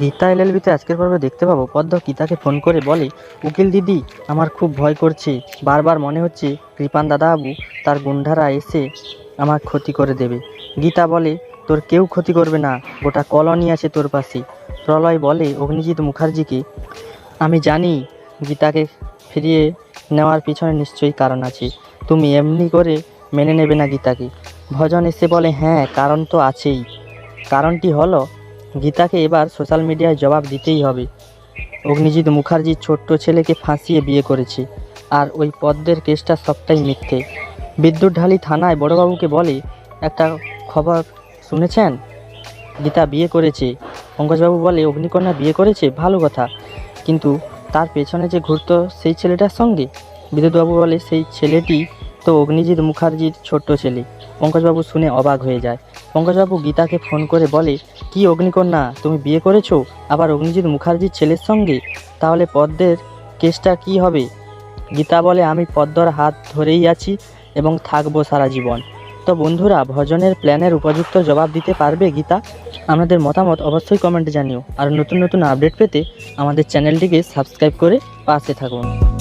গীতা এলএলবিতে আজকের পর্বে দেখতে পাবো। পদ্ম গীতাকে ফোন করে বলে, উকিল দিদি, আমার খুব ভয় করছে। বারবার মনে হচ্ছে কৃপান দাদাবাবু তার গুন্ডারা এসে আমার ক্ষতি করে দেবে। গীতা বলে, তোর কেউ ক্ষতি করবে না। গোটা কলোনি আছে তোর পাশে। প্রলয় বলে, অগ্নিজিৎ মুখার্জিকে, আমি জানি গীতাকে ফিরিয়ে নেওয়ার পিছনে নিশ্চয়ই কারণ আছে। তুমি এমনি করে মেনে নেবে না গীতাকে। ভজন এসে বলে হ্যাঁ কারণ তো আছেই। কারণটি হলো গীতাকে এবার সোশ্যাল মিডিয়ায় জবাব দিতেই হবে। অগ্নিজিৎ মুখার্জির ছোট্ট ছেলেকে ফাঁসিয়ে বিয়ে করেছে, আর ওই পদ্মের কেসটা সবটাই মিথ্যে। বিদ্যুৎ ঢালি থানায় বড়বাবুকে বলে, একটা খবর শুনেছেন? গীতা বিয়ে করেছে। পঙ্কজবাবু বলে, অগ্নিকন্যা বিয়ে করেছে? ভালো কথা। কিন্তু তার পেছনে যে ঘুরত সেই ছেলেটার সঙ্গে? বিদ্যুৎবাবু বলে, সেই ছেলেটি তো অগ্নিজিৎ মুখার্জির ছোট্ট ছেলে। পঙ্কজবাবু শুনে অবাক হয়ে যায়। পঙ্কজবাবু গীতাকে ফোন করে বলে, কি অগ্নিকন্যা, তুমি বিয়ে করেছ? আবার অগ্নিজিৎ মুখার্জির ছেলের সঙ্গে? তাহলে পদ্মের কেসটা কি হবে? গীতা বলে, আমি পদ্মর হাত ধরেই আছি এবং থাকব সারা জীবন। তো বন্ধুরা, ভজনের প্ল্যানের উপযুক্ত জবাব দিতে পারবে গীতা? আপনাদের মতামত অবশ্যই কমেন্টে জানিও। আর নতুন নতুন আপডেট পেতে আমাদের চ্যানেলটিকে সাবস্ক্রাইব করে পাশে থাকুন।